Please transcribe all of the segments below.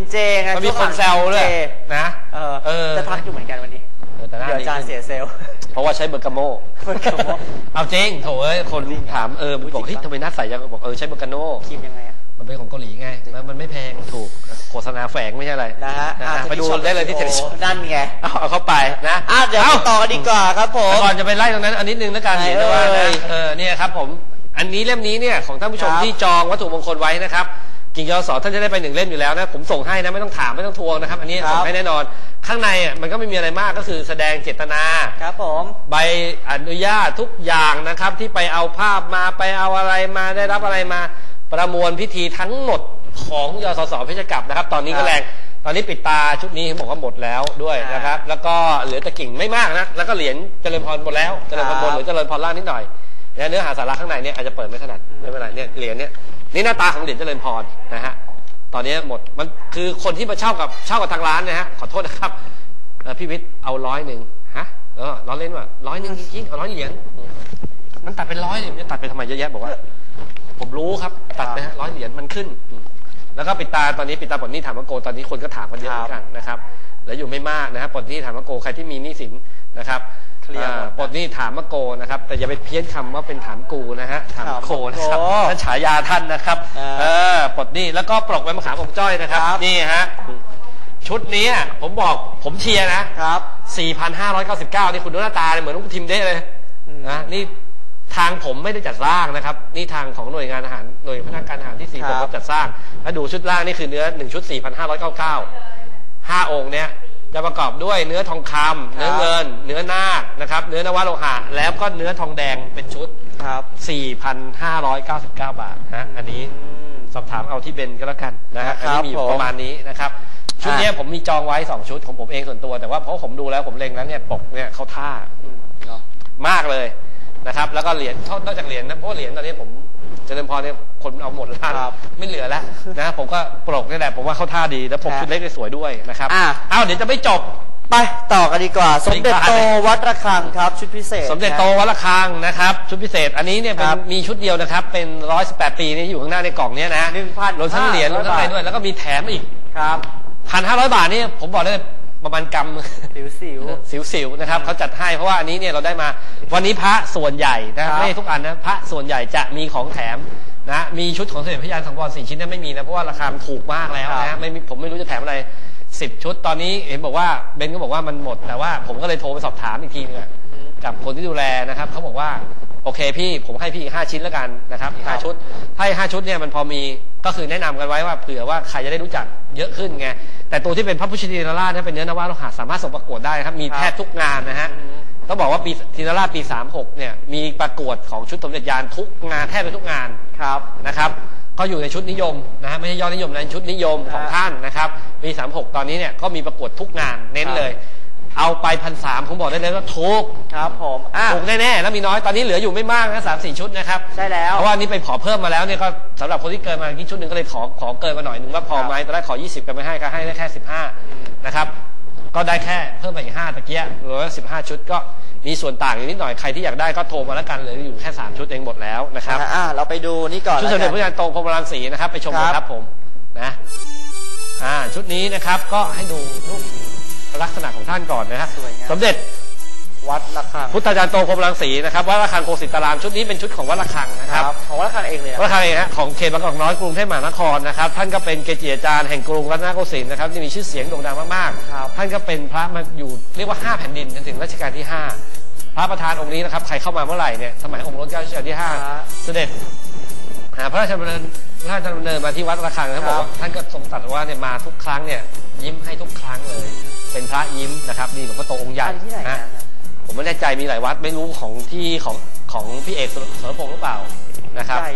กินเจไงมันมีช่ควนงหแซวด้วยกินจนะเออเออจะทักอยู่เหมือนกันวันนี้ เออแต่หน้าเดี๋ยวอาจารย์ดีเสียเซลล์ เพราะว่าใช้เบอร์กาโมเบอร์กาโม่ เอาจริงโถเอ้ยคนถามเออบอกเฮ้ยทำไมหน้าใสจังบอกเออใช้เบอร์กาโน ครีมยังไงอะ มันเป็นของเกาหลีไงแล้วมันไม่แพงถูกโฆษณาแฝงไม่ใช่อะไรนะฮะนะอะฮะไปดูได้เลยที่เทเลชโอ้นั่นไงเอาเอาเข้าไปนะอะเดี๋ยวอาไปต่อกันดีกว่าครับผม แต่ก่อนจะไปไล่ตรงนั้นอันนิดนึงนะการไหนเห็นนะว่าเอ่นะยเออเนี่ยครับผม อันนี้เล่มนี้เนี่ยของท่านผู้ชมครับที่จองวัตถุมงคลไว้นะครับ กิ่งยอสอท่านจะได้ไปหนึ่งเล่มอยู่แล้วนะผมส่งให้นะไม่ต้องถามไม่ต้องทวงนะครับ อันนี้ครับส่งให้แน่นอน ข้างในอะมันก็ไม่มีอะไรมากก็คือแสดงเจตนาครับผมใบอนุญาตทุกอย่างนะครับ ที่ไปเอาภาพมาไปเอาอะไรมาได้รับอะไรมาประมวลพิธีทั้งหมดของยสสเพชรกับนะครับ ตอนนี้ก็แรงตอนนี้ปิดตาชุดนี้เห็นบอกว่าหมดแล้วด้วยนะครับ แล้วก็เหลือแต่กิ่งไม่มากนะแล้วก็เหรียญเจริญพรหมดแล้วเจริญพรบนหรือเจริญพรล่างนิดหน่อยนะเนื้อหาสาระข้างในเนี่ยอาจจะเปิดไม่ถนัดไม่เป็นไรเนี่ยเหรียญเนี่ย นี่หน้าตาของเหรียญเจริญพรนะฮะตอนนี้หมดมันคือคนที่มาเช่ากับเช่ากับทางร้านนะฮะขอโทษนะครับเอ่อพี่วิทย์เอาร้อยหนึ่งฮะเออล้อเล่นว่ะร้อยหนึ่งจริงๆเอาร้อยเหรียญมันตัดเป็นร้อยเนี่ยมันจะตัดไปทำไมเยอะแยะบอกว่า ผมรู้ครับ ตัดไปฮะร้อยเหรียญมันขึ้นอืมแล้วก็ปิดตาตอนนี้ปิดตาปลดหนี้ถามว่าโกตอนนี้คนก็ถามกันเยอะเหมือนกันนะครับแล้วอยู่ไม่มากนะครับปลดหนี้ถามว่าโกใครที่มีหนี้สินนะครับเค ลียร์หมดอ่าปลดหนี้ถามว่าโกนะครับ แต่อย่าไปเพี้ยนคำว่าเป็นถามกูนะฮะ ถามโกนะครับถามโกนั่นฉายาท่านนะครับ อ่า เออปลดหนี้แล้วก็ปลอกใบมะขามของจ้อยนะครับครับนี่ฮะ ชุดนี้อะผมบอกผมเชียร์นะ ครับ 4,599 นี่คุณดูหน้าตาเนี่ยเหมือนลูกทีมเด้เลยอืมนะนี่ทางผมไม่ได้จัดสร้างนะครับ นี่ทางของหน่วยงานอาหารหน่วยพัฒนาการอาหารที่สี่คผรับมก็จัดสร้าง แล้วดูชุดล่างนี่คือเนื้อหนึ่งชุด 4,599ห้าองค์เนี่ย จะประกอบด้วยเนื้อทองคำเนื้อเงิน เนื้อนาคนะครับ เนื้อนวโลหะ แล้วก็เนื้อทองแดงเป็นชุด ครับ 4,599 บาทนะอันนี้อืมสอบถามเอาที่เบนก็แล้วกันนะฮะคอัรับนนี้มีผมประมาณนี้นะครับชุดเนี้ยผมมีจองไว้ 2 ชุดของผมเองส่วนตัว แต่ว่าเพราะผมดูแล้วผมเล็งแล้วเนี่ยปกเนี่ยเขาท่าอืมเนาะมากเลย นะครับ แล้วก็เหรียญนอกจากเหรียญนะเพราะเหรียญตอนนี้ผมเจริญพรเนี่ยคนเอาหมดแล้วครับไม่เหลือแล้วนะผมก็ปลกนี่แหละผมว่าเข้าท่าดีแล้วปกครับชุดเล็กเนี่ยสวยด้วยนะครับอะ อ้าวเดี๋ยวจะไม่จบ ไปต่อกันดีกว่า สมเด็จโตวัดระฆังครับ ชุดพิเศษสมเด็จโตวัดระฆังนะครับ ชุดพิเศษอันนี้เนี่ยเป็นครับมีชุดเดียวนะครับ เป็น 118 ปีนี่อยู่ข้างหน้าในกล่องเนี้ยนะ1,500รวมทั้งเหรียญรวมทั้งอะไรด้วย แล้วก็มีแถมอีกครับพันห้าร้อยบาทนี่ผมบอกได้เลย ประมาณกำ สิวสิว สิวๆนะครับเขาจัดให้เพราะว่าอันนี้เนี่ยเราได้มาวันนี้พระส่วนใหญ่นะครับไม่ใช่ทุกอันนะพระส่วนใหญ่จะมีของแถมนะมีชุดของสมเด็จพระยานสังวรสี่ชิ้นนั้นไม่มีนะเพราะว่าราคามันถูกมากแล้วครันะบไม่มีผมไม่รู้จะแถมอะไรสิบชุดตอนนี้เห็นบอกว่าเบนก็บอกว่ามันหมดแต่ว่าผมก็เลยโทรไปสอบถามอีกทีนึงอะกับคนที่ดูแลนะครับเขาบอกว่าโอเคพี่ผมให้พี่อีกห้าชิ้นแล้วกันนะครับอีกห้าชุด ถ้าอีกห้าชุดเนี่ยมันพอมีก็คือแนะนำกันไว้ว่าเผื่อว่าใครจะได้รู้จักเยอะขึ้นไงแต่ตัวที่เป็นพระพุทธชินราชเนี่ยเป็นเนื้อนวโลหะสามารถส่งประกวดได้ครับมีครับแทบทุกงานนะฮะอืมต้องบอกว่าปีทินราชปี 36 เนี่ยมีประกวดของชุดสมเด็จยานทุกงานแทบจะทุกงานครับนะครับก็อยู่ในชุดนิยมนะฮะไม่ใช่ยอดนิยมนะชุดนิยมของฮะท่านนะครับปี 36 ตอนนี้เนี่ยก็มีประกวดทุกงานเน้นครับเลย เอาไปพันสามผมบอกได้เลยว่าถูกครับผมอะถูกแน่ๆแล้วมีน้อยตอนนี้เหลืออยู่ไม่มากนะสามสี่ชุดนะครับใช่แล้วเพราะว่านี่ไปขอเพิ่มมาแล้วเนี่ยก็สำหรับคนที่เกินมากี่ชุดหนึ่งก็เลยขอขอเกินมาหน่อยหนึ่งว่าพอไหมตอนแรกขอ 20กันไม่ให้ก็ให้ได้แค่ 15นะครับก็ได้แค่เพิ่มไปอีก5ตะเกียหรือว่า15ชุดก็มีส่วนต่างอยู่นิดหน่อยใครที่อยากได้ก็โทรมาแล้วกันเหลืออยู่แค่3ชุดเองหมดแล้วนะครับอะอะเราไปดูนี่ก่อนชุดสมแล้วเด็จกัพระยานโตพรหมรังสีนะครับ ไปชมกันครับครับผมนะอ่าชุดนี้นะครับก็ให้ดูรูป ลักษณะของท่านก่อนนะฮะสวยงาม สมเด็จวัดระฆังพุทธาจารย์โตพรหมรังสีนะครับวัดระฆังโคสิตารามชุดนี้เป็นชุดของวัดระฆังนะครับ ของวัดระฆังเองเลยนะวัดระฆังเองฮะของเขตบางกอกน้อยกรุงเทพมหานครนะครับท่านก็เป็นเกจิอาจารย์แห่งกรุงรัตนโกสินทร์นะครับที่มีชื่อเสียงโด่งดังมากครับ ๆท่านก็เป็นพระมาอยู่เรียกว่าห้าแผ่นดินจนถึงรัชกาลที่ห้าพระประธานองค์นี้นะครับใครเข้ามาเมื่อไหร่เนี่ยสมัยองค์รัชกาลที่ห้าครับเสด็จหาพระราชดำเนินพระราชดำเนินมาที่วัดระฆังนะครับครับ บอกว่าท่านก็ทรงตรัสว่าเนี่ยมาทุกครั้งเนี่ยยิ้มให้ทุกครั้งเลย เป็นพระยิ้มนะครับนี่หลวงพ่อโตองค์ใหญ่อันที่ไหนนะนะผมไม่แน่ใจมีหลายวัดไม่รู้ของที่ของของพี่เอกสรพงษ์หรือเปล่านะครับ ใหญ่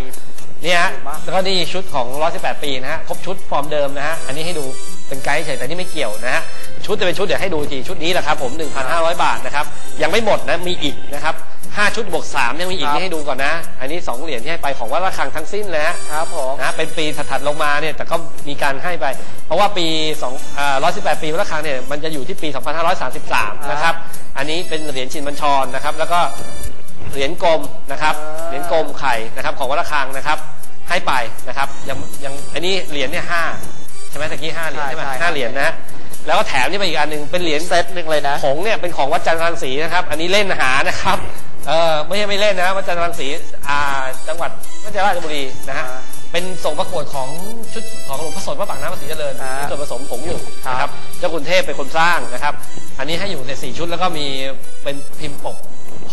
เนี่ยฮะสวยมากแล้วก็นี่ชุดของ118ปีนะฮะ ครบชุดฟอร์มเดิมนะฮะ อันนี้ให้ดูเป็นไกด์เฉยแต่นี่ไม่เกี่ยวนะฮะ ชุดจะเป็นชุดเดี๋ยวให้ดูอีกทีชุดนี้แหละครับผม 1,500 บาทนะครับ ยังไม่หมดนะ มีอีกนะครับ 5 ชุดบวก3ยังมีอีกครับ นี่ให้ดูก่อนนะ อันนี้ 2 เหรียญที่ให้ไปของวัดระฆังทั้งสิ้นเลยฮะครับผม นะเป็นปีถัดๆลงมาเนี่ยแต่ก็มีการให้ไป เพราะว่าปี2อ่า118 ปีวัดระฆังเนี่ยมันจะอยู่ที่ปี 2533 นะครับ อันนี้เป็นเหรียญชินบัญชรนะครับ แล้วก็เหรียญกลมนะครับอ่า เหรียญกลมไข่นะครับของวัดระฆังนะครับ ให้ไปนะครับยังยังอันนี้เหรียญเนี่ยห้าช่ไหมตะกี้ห้าเหรียญใช่ใช่ไหมใช่ห้าเหรียญนะ แล้วก็แถมนี่ไปอีกอันหนึ่งเป็นเหรียญเซตหนึ่งเลยนะผงเนี่ยเป็นของวัดจันทร์รังสีนะครับ อันนี้เล่นหานะครับเออไม่ใช่ไม่เล่นนะวัดจันทร์รังสีอ่าจังหวัดราชราชบุรีนะฮะอ่าเป็นส่งประกวดของชุดของหลวงพ่อสดพระปากน้ำพระศรีเจริญอ่าเป็นส่วนผสมผงอยู่นะคครัรับบเจ้าคุณเทพเป็นคนสร้างนะครับ อันนี้ให้อยู่ในสี่ชุดแล้วก็มีเป็นพิมพ์ปกโพ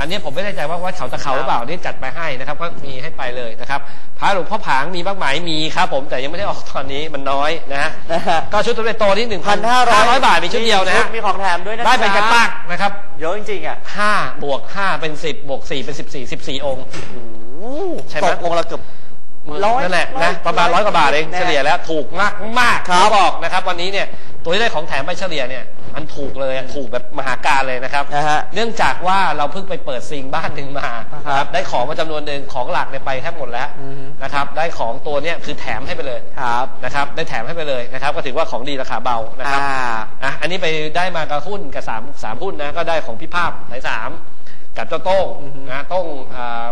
อันนี้ผมไม่แน่ใจว่าวัดเขาตะเขาหรือเปล่านี่จัดไปให้นะครับ ก็มีให้ไปเลยนะครับพระหลวงพ่อผางมีบ้างไหมมีครับ ผมแต่ยังไม่ได้ออกตอนนี้มันน้อยนะฮะนะฮะก็ชุดสมเด็จโตที่หนึ่งพันห้าร้อยบาทมีชุดเดียวนะฮะมีของแถมด้วยนะได้เป็นกระจ๊ตักนะครับเยอะจริงๆอะห้าบวกห้าเป็นสิบบวกสี่เป็นสิบสี่สิบสี่องค์ใช่ไหมตกองค์ละเกือบ ร้อยนั่นแหละร้อนะยประมาณร้อยกว่าบาทเองแน่เฉลี่ยแล้วถูกมากมากครับเขาบอกนะครับ วันนี้เนี่ยตัวที่ได้ของแถมไปเฉลี่ยเนี่ยมันถูกเลยอะถูกแบบมหาการเลยนะครับ นะฮะ เนื่องจากว่าเราเพิ่งไปเปิดซิงบ้านหนึ่งมาครับได้ของมาจำนวนหนึ่งของหลักเนี่ยไปแทบหมดแล้วอือฮึ นะครับ ได้ของตัวเนี้ยคือแถมให้ไปเลยครับนะครับ ได้แถมให้ไปเลยนะครับ ก็ถือว่าของดีราคาเบานะครับ อ่า อะอันนี้ไปได้มากับหุ้นกับสามสามหุ้นนะก็ได้ของพี่ภาพสายสามกับเจ้าโต้งอือฮึ นะโต้งอ่า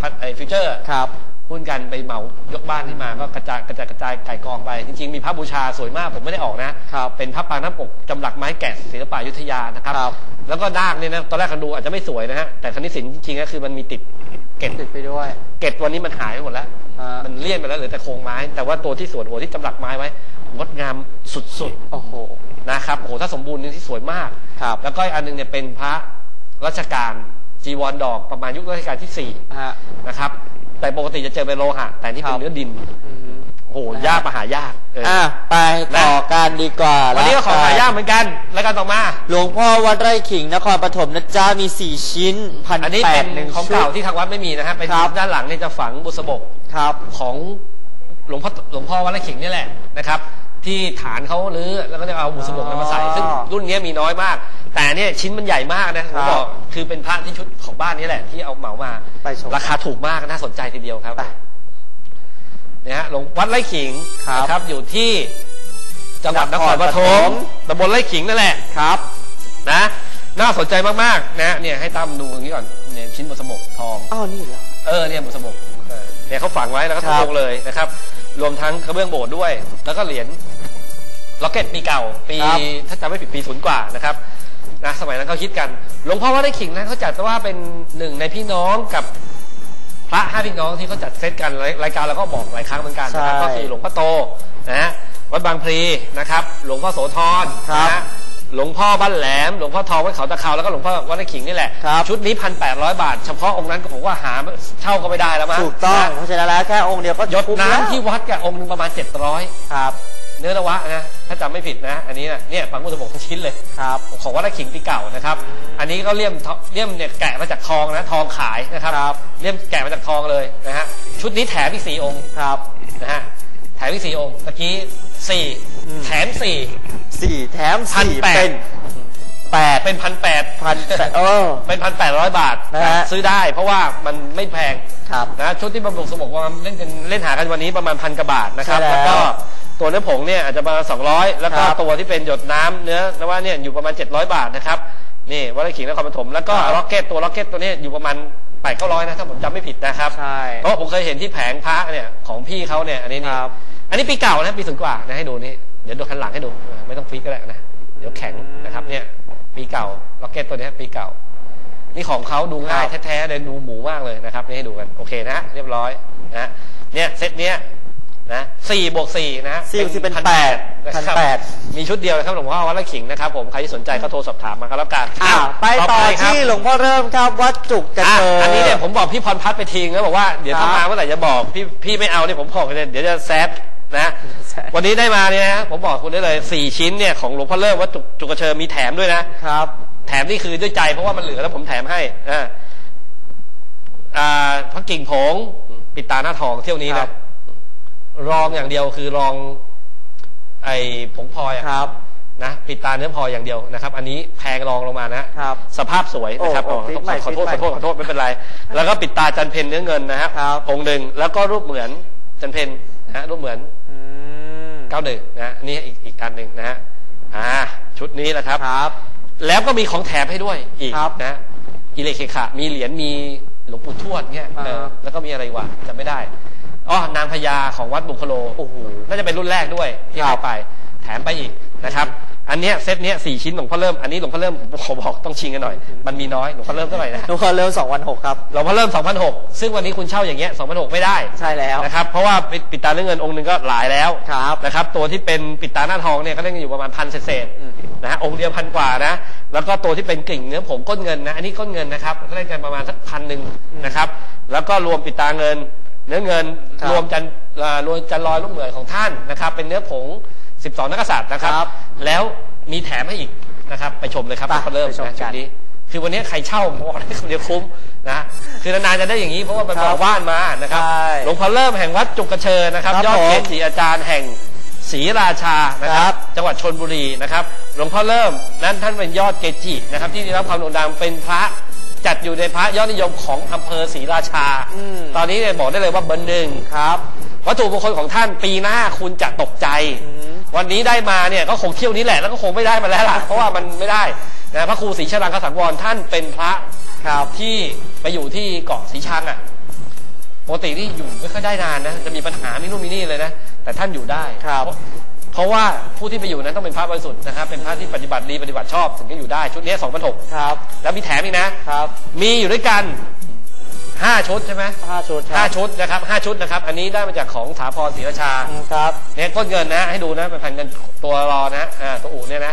พัดไอฟิวเจอร์ครับ หุ้นกันไปเหมายกบ้านขึ้นมาก็กระจายกระจายกระจายไก่กองไป จริงๆ มีพระบูชาสวยมากผมไม่ได้ออกนะครับเป็นพระปางน้ำปกจำหลักไม้แกะศิลปะอยุธยานะครับครับ แล้วก็นาคเนี่ยนะตอนแรกคันดูอาจจะไม่สวยนะฮะแต่คณิตศิลป์จริงๆก็คือมันมีติดเกล็ดติดไปด้วย เกล็ดวันนี้มันหายไปหมดแล้วอ่ามันเลี่ยนไปแล้วเหลือแต่โครงไม้ แต่ว่าตัวที่สวนหัวที่จำหลักไม้ไว้งดงามสุดๆโอ้โหนะครับโอ้โหถ้าสมบูรณ์นี่ที่สวยมากครับแล้วก็อีกอันหนึงเนี่ยเป็นพระรัชกาลจีวรดอกประมาณยุครัชกาลที่สี่ฮะนะครับ แต่ปกติจะเจอเป็นโลหะ แต่นี่ครัเป็นบเนื้อดินอืมโอ้โหยากมาหายากเออออะไปต่อกันดีกว่าวันนี้ก็ของหายากเหมือนกันแล้วกันต่อมา หลวงพ่อวัดไร่ขิงนครปฐมนะจ๊ะมีสี่ชิ้นพันอันนี้แปเป็ดนหนึ่งของชุเก่าดที่ทางวัดไม่มีนะฮะเป็นครับ ด้านหลังเนี่ยจะฝังบุษบกครับ ของหลวงพ่อหลวงพ่อวัดไร่ขิงนี่แหละนะครับ ที่ฐานเขาหรือแล้วก็จะเอาบุษบกนั้นมาใส่อ๋อซึ่งรุ่นนี้มีน้อยมาก แต่เนี่ยชิ้นมันใหญ่มากนะผมบอกคือเป็นพระที่ชุดของบ้านนี้แหละ ที่เอาเหมามาไปชมราคาถูกมากน่าสนใจทีเดียวครับไปเนี่ยฮะหลวงวัดไร่ขิงครับนะครับ อยู่ที่จังหวัดนครปฐมตำบลไร่ขิงนั่นแหละครับ นะ น่าสนใจมากๆ นะเนี่ยให้ตั้มดูตรงนี้ก่อนเนี่ยชิ้นบุษบกทองอ้าวนี่เหรอเออเนี่ยบุษบกเออเนี่ยเขาฝังไว้แล้วก็ครับทงเลยนะครับ รวมทั้งกระเบื้องโบสถ์ด้วย แล้วก็เหรียญล็อกเก็ตปีเก่า ปีครับถ้าจำไม่ผิดปีศูนย์กว่านะครับนะสมัยนั้นเขาคิดกันหลวงพ่อวัดไร่ขิงนะเขาจัดว่าเป็นหนึ่งในพี่น้องกับพระห้าพี่น้องที่เขาจัดเซตกันรายรายการเราก็บอกหลายครั้งเหมือนกันนะครับใช่ก็คือหลวงพ่อโตนะฮะวัดบางพลีนะครับ หลวงพ่อโสธรครับ นะฮะ หลวงพ่อบ้านแหลม หลวงพ่อทองวัดเขาตะเขาแล้วก็หลวงพ่อวัดไร่ขิงนี่แหละ ครับชุดนี้พันแปดร้อยบาท เฉพาะองค์นั้นก็ผมว่าหาเช่าก็ไม่ได้แล้วมั้งถูกต้องนะเพราะฉะนั้นแล้วแค่องค์เดียวก็หยดคุ้มแล้วน้ำที่วัดกับองค์หนึงประมาณ700ครับ เนื้อนวะนะถ้าจำไม่ผิดนะ อันนี้นะเนี่ยฝังมุสบกทั้งชิ้นเลย ครับ ของวัดไร่ขิงปีเก่านะครับ อันนี้ก็เลี่ยมทเลี่ยมเนี่ยแกะมาจากทองนะทองขายนะครับ ครับ เลี่ยมแกะมาจากทองเลยนะฮะชุดนี้แถมอีกสี่องค์ครับ นะฮะ แถมอีกสี่องค์ตะกี้สี่อืมแถมสี่สี่แถมพันสี่แปดเป็นแปดเป็นพันแปดพันแปดเออเป็นพันแปดร้อยบาทนะฮะซื้อได้เพราะว่ามันไม่แพงครับนะชุดที่บำรุงสมองว่าเล่นกันเล่นหากันวันนี้ประมาณพันกว่าบาทนะครับใช่แล้วแล้วก็ตัวเนื้อผงเนี่ยอาจจะประมาณ200 แล้วก็ครับตัวที่เป็นหยดน้ำเนื้อนว่าเนี่ยอยู่ประมาณ 700 บาทนะครับนี่วัดไร่ขิงนครปฐมแล้วก็ครับล็อกเก็ตตัวล็อกเก็ตตัวเนี้อยู่ประมาณแปดเก้าร้อยนะถ้าผมจำไม่ผิดนะครับใช่เพราะผมเคยเห็นที่แผงพระเนี่ยของพี่เขาเนี่ยอันนี้นี่ครับ อันนี้ปีเก่านะปีสุดกว่านะให้ดูนี่เดี๋ยวดูคันหลังให้ดูไม่ต้องฟิกก็ได้นะเดี๋ยวแข็งนะครับเนี่ย ปีเก่าล็อกเก็ตตัวเนี้ยปีเก่า นี่ของเขาดูง่ายครับแท้ๆเลยดูหมูมากเลยนะครับนี่ให้ดูกันโอเคนะ เรียบร้อยนะเนี่ยเซตเนี้ยนะสี่บวกสี่นะสี่บวกสี่เป็น1,800แปดะครับพันแปดมีชุดเดียวนะครับหลวงพ่อวัดละขิงนะครับผมใครที่สนใจก็โทรสอบถามมาก็แล้วกันอ่าไปต่อครับที่หลวงพ่อเริ่มครับวัดจุกกระอะเชยอันนี้เนี่ยผมบอกพี่พรพัฒน์ไปทิ้งแล้วบอกว่าเดี๋ยวครัถ้าบมาเมื่อไหร่จะบอกพี่พี่ไม่เอาเนี่ยผมบอกเลยเดี๋ยวจะแซด นะแซดวันนี้ได้มาเนี่ยนะผมบอกคุณได้เลยสี่ชิ้นเนี่ยของหลวงพ่อเลิศวัดจุกจุกกระเชอมีแถมด้วยนะครับ แถมนี่คือด้วยใจเพราะว่ามันเหลือแล้วผมแถมให้อ่าอ่าพระกิ่งผงปิดตาหน้าทองเที่ยวนี้ครันะบรองอย่างเดียวคือรอง ไอ้ผงพลอยอะครับ นะปิดตาเนื้อพลอยอย่างเดียวนะครับ อันนี้แพงรองลงมานะครับ สภาพสวยนะครับโอ้โอ้อ๋อฟิตใหม่ขอโทษฟิขตอใหม่โทษขอโทษไม่เป็นไร แล้วก็ปิดตาจันเพนเนื้อเงินนะฮะครับองค์หนึ่งแล้วก็รูปเหมือนจันเพนนะฮะรูปเหมือนอืมเก้าหนึ่งนะฮะนี่อีกอีกอันหนึ่งนะฮะอ่าชุดนี้นะครับ ครับ แล้วก็มีของแถมให้ด้วยอีกครับนะอิเลเคขะมีเหรียญมีหลวงปู่ทวดเนี่ยอ่า เออแล้วก็มีอะไรวะจำไม่ได้อ๋อนางพญาของวัดบุคโลโอ้โห น่าจะเป็นรุ่นแรกด้วยที่ครัให้บไป แถมไปอีกนะครับ อันเนี้ยเซตเนี้ยสี่ชิ้นหลวงพ่อเริ่มอันนี้หลวงพ่อเริ่มขอบอกต้องชิงกันหน่อย มันมีน้อยหลวงพ่อเริ่มเท่าไหร่นะ ทุกคนเริ่ม2วัน6ครับ หลวงพ่อเริ่ม2,006ซึ่งวันนี้คุณเช่าอย่างเงี้ย2,006ไม่ได้ใช่แล้ว นะครับ เพราะว่าปิดปิดตาเนื้อเงินองค์หนึ่งก็หลายแล้วครับ นะครับ ตัวที่เป็นปิดตาหน้าทองเนี่ยก็เล่นกันอยู่ประมาณพันเศษๆอืมนะฮะองค์เดียวพันกว่านะ แล้วก็ตัวที่เป็นกลิ่งเนื้อผงก้นเงินนะ อันนี้ก้นเงินนะครับก็เล่นกันประมาณสักพันหนึ่งนะครับ แล้วก็รวมปิดตาเงิน เนื้อเงิน ครับ รวมจันอ่ารวมจันลอยลูกเหมือนของท่านนะครับ เป็นเนื้อผง 12 นักกษัตริย์นะครับ ครับแล้วมีแถมให้อีกนะครับ ไปชมเลยครับไปเขาเริ่มไปชมนะกันจุดนี้ คือวันนี้ใครเช่าผมบอกได้คนเดียวคุ้มนะคือนานๆจะได้อย่างนี้เพราะว่ามันครับบอกว่านมานะครับใช่หลวงพ่อเริ่มแห่งวัดจุกกระเชอนะครับครับยอดผมเกจิอาจารย์แห่งศรีราชานะคครัรับ บ จังหวัดชนบุรีนะครับ หลวงพ่อเริ่มนั้นท่านเป็นยอดเกจินะครับที่ได้รับความโด่งดังเป็นพระจัดอยู่ในพระยอดนิยมของอำเภอศรีราชา อืม ตอนนี้เนี่ยบอกได้เลยว่าเบอร์หนึ่ง ครับ วัตถุมงคลของท่านปีหน้าคุณจะตกใจ อืม วันนี้ได้มาเนี่ยก็คงเที่ยวนี้แหละแล้วก็คงไม่ได้มาแล้วล่ะ เพราะว่ามันไม่ได้นะพระครูศรีชรังคสังวรท่านเป็นพระครับที่ไปอยู่ที่เกาะสีชังอะปกติที่อยู่ไม่ค่อยได้นานนะจะมีปัญหามีนู่นมีนี่เลยนะแต่ท่านอยู่ได้ครับเพาะเพราะว่าผู้ที่ไปอยู่นั้นต้องเป็นพระบริสุทธิ์นะครับเป็นพระที่ปฏิบัติดีปฏิบัติชอบถึงจะอยู่ได้ชุดนี้สองพันหกครับ แล้วมีแถมอีกนะครับ มีอยู่ด้วยกัน ห้าชุดใช่ไหมห้าชุดคห้ารับชุดนะครับห้าชุดนะครับ อันนี้ได้มาจากของถาพรศรีราชาอืมครับเนี่ยก้นเงินนะ ให้ดูนะเป็นแผ่นเงินตัวรอนะอ่าตัวอู่เนี่ยนะ